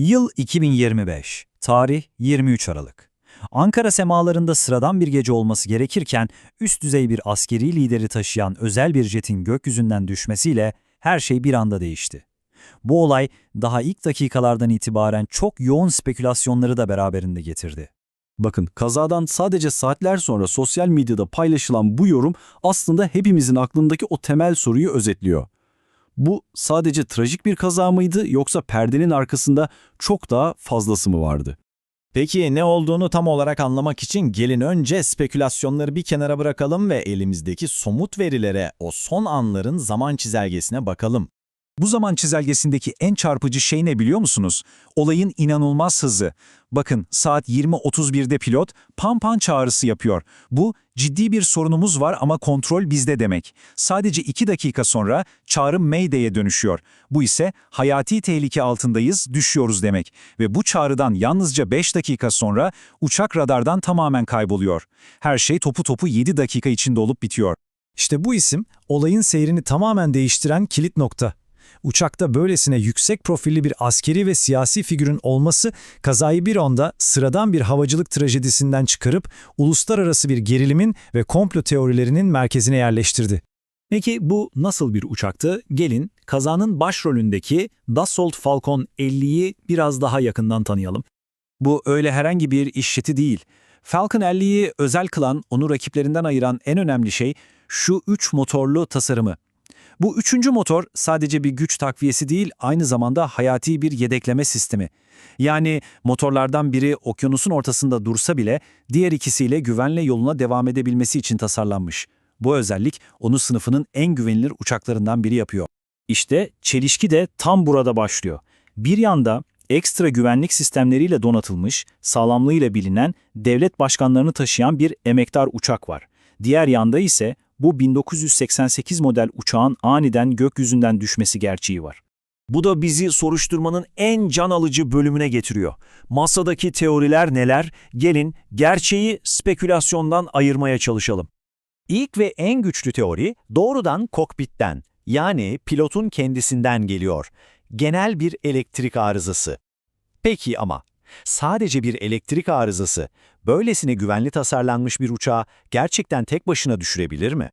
Yıl 2025, tarih 23 Aralık. Ankara semalarında sıradan bir gece olması gerekirken üst düzey bir askeri lideri taşıyan özel bir jetin gökyüzünden düşmesiyle her şey bir anda değişti. Bu olay daha ilk dakikalardan itibaren çok yoğun spekülasyonları da beraberinde getirdi. Bakın kazadan sadece saatler sonra sosyal medyada paylaşılan bu yorum aslında hepimizin aklındaki o temel soruyu özetliyor. Bu sadece trajik bir kaza mıydı yoksa perdenin arkasında çok daha fazlası mı vardı? Peki ne olduğunu tam olarak anlamak için gelin önce spekülasyonları bir kenara bırakalım ve elimizdeki somut verilere, o son anların zaman çizelgesine bakalım. Bu zaman çizelgesindeki en çarpıcı şey ne biliyor musunuz? Olayın inanılmaz hızı. Bakın saat 20.31'de pilot pan pan çağrısı yapıyor. Bu ciddi bir sorunumuz var ama kontrol bizde demek. Sadece 2 dakika sonra çağrı Mayday'e dönüşüyor. Bu ise hayati tehlike altındayız, düşüyoruz demek. Ve bu çağrıdan yalnızca 5 dakika sonra uçak radardan tamamen kayboluyor. Her şey topu topu 7 dakika içinde olup bitiyor. İşte bu isim olayın seyrini tamamen değiştiren kilit nokta. Uçakta böylesine yüksek profilli bir askeri ve siyasi figürün olması kazayı bir anda sıradan bir havacılık trajedisinden çıkarıp uluslararası bir gerilimin ve komplo teorilerinin merkezine yerleştirdi. Peki bu nasıl bir uçaktı? Gelin kazanın başrolündeki Dassault Falcon 50'yi biraz daha yakından tanıyalım. Bu öyle herhangi bir işleti değil. Falcon 50'yi özel kılan, onu rakiplerinden ayıran en önemli şey şu üç motorlu tasarımı. Bu üçüncü motor sadece bir güç takviyesi değil, aynı zamanda hayati bir yedekleme sistemi. Yani motorlardan biri okyanusun ortasında dursa bile diğer ikisiyle güvenle yoluna devam edebilmesi için tasarlanmış. Bu özellik onu sınıfının en güvenilir uçaklarından biri yapıyor. İşte çelişki de tam burada başlıyor. Bir yanda ekstra güvenlik sistemleriyle donatılmış, sağlamlığıyla bilinen devlet başkanlarını taşıyan bir emektar uçak var. Diğer yanda ise bu 1988 model uçağın aniden gökyüzünden düşmesi gerçeği var. Bu da bizi soruşturmanın en can alıcı bölümüne getiriyor. Masadaki teoriler neler? Gelin gerçeği spekülasyondan ayırmaya çalışalım. İlk ve en güçlü teori doğrudan kokpitten yani pilotun kendisinden geliyor. Genel bir elektrik arızası. Peki ama sadece bir elektrik arızası böylesine güvenli tasarlanmış bir uçağı gerçekten tek başına düşürebilir mi?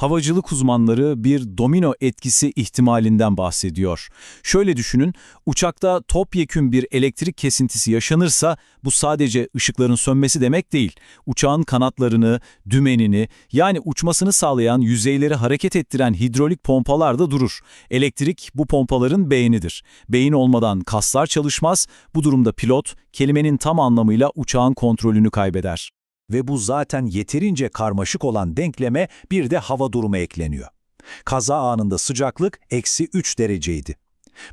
Havacılık uzmanları bir domino etkisi ihtimalinden bahsediyor. Şöyle düşünün, uçakta topyekün bir elektrik kesintisi yaşanırsa bu sadece ışıkların sönmesi demek değil. Uçağın kanatlarını, dümenini yani uçmasını sağlayan yüzeyleri hareket ettiren hidrolik pompalar da durur. Elektrik bu pompaların beynidir. Beyin olmadan kaslar çalışmaz, bu durumda pilot kelimenin tam anlamıyla uçağın kontrolünü kaybeder. Ve bu zaten yeterince karmaşık olan denkleme bir de hava durumu ekleniyor. Kaza anında sıcaklık eksi 3 dereceydi.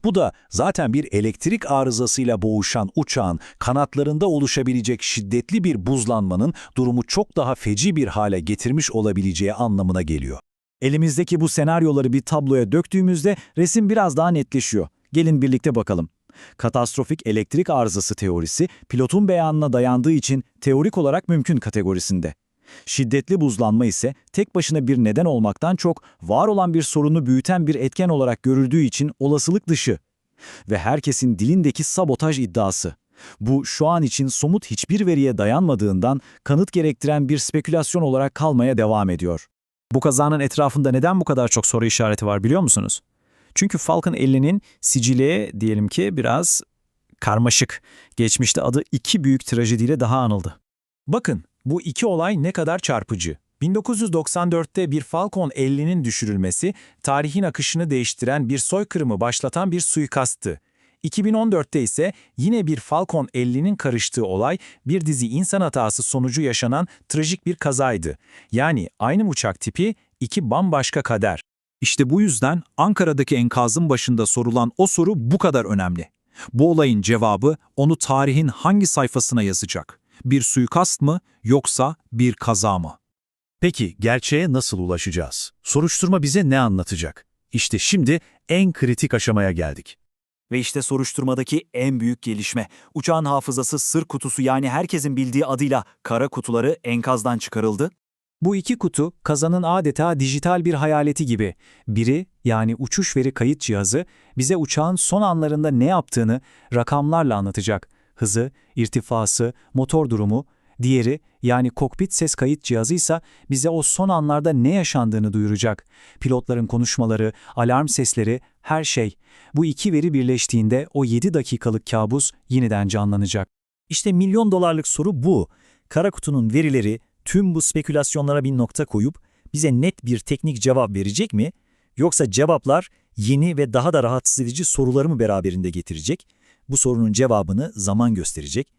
Bu da zaten bir elektrik arızasıyla boğuşan uçağın kanatlarında oluşabilecek şiddetli bir buzlanmanın durumu çok daha feci bir hale getirmiş olabileceği anlamına geliyor. Elimizdeki bu senaryoları bir tabloya döktüğümüzde resim biraz daha netleşiyor. Gelin birlikte bakalım. Katastrofik elektrik arızası teorisi pilotun beyanına dayandığı için teorik olarak mümkün kategorisinde. Şiddetli buzlanma ise tek başına bir neden olmaktan çok var olan bir sorunu büyüten bir etken olarak görüldüğü için olasılık dışı. Ve herkesin dilindeki sabotaj iddiası. Bu şu an için somut hiçbir veriye dayanmadığından kanıt gerektiren bir spekülasyon olarak kalmaya devam ediyor. Bu kazanın etrafında neden bu kadar çok soru işareti var biliyor musunuz? Çünkü Falcon 50'nin sicili diyelim ki biraz karmaşık. Geçmişte adı iki büyük trajediyle daha anıldı. Bakın bu iki olay ne kadar çarpıcı. 1994'te bir Falcon 50'nin düşürülmesi, tarihin akışını değiştiren bir soykırımı başlatan bir suikasttı. 2014'te ise yine bir Falcon 50'nin karıştığı olay bir dizi insan hatası sonucu yaşanan trajik bir kazaydı. Yani aynı uçak tipi, iki bambaşka kader. İşte bu yüzden Ankara'daki enkazın başında sorulan o soru bu kadar önemli. Bu olayın cevabı onu tarihin hangi sayfasına yazacak? Bir suikast mı yoksa bir kaza mı? Peki gerçeğe nasıl ulaşacağız? Soruşturma bize ne anlatacak? İşte şimdi en kritik aşamaya geldik. Ve işte soruşturmadaki en büyük gelişme. Uçağın hafızası sır kutusu yani herkesin bildiği adıyla kara kutuları enkazdan çıkarıldı Bu iki kutu kazanın adeta dijital bir hayaleti gibi. Biri yani uçuş veri kayıt cihazı bize uçağın son anlarında ne yaptığını rakamlarla anlatacak. Hızı, irtifası, motor durumu. Diğeri yani kokpit ses kayıt cihazı ise bize o son anlarda ne yaşandığını duyuracak. Pilotların konuşmaları, alarm sesleri, her şey. Bu iki veri birleştiğinde o 7 dakikalık kabus yeniden canlanacak. İşte milyon dolarlık soru bu. Kara kutunun verileri tüm bu spekülasyonlara bir nokta koyup bize net bir teknik cevap verecek mi? Yoksa cevaplar yeni ve daha da rahatsız edici soruları mı beraberinde getirecek? Bu sorunun cevabını zaman gösterecek.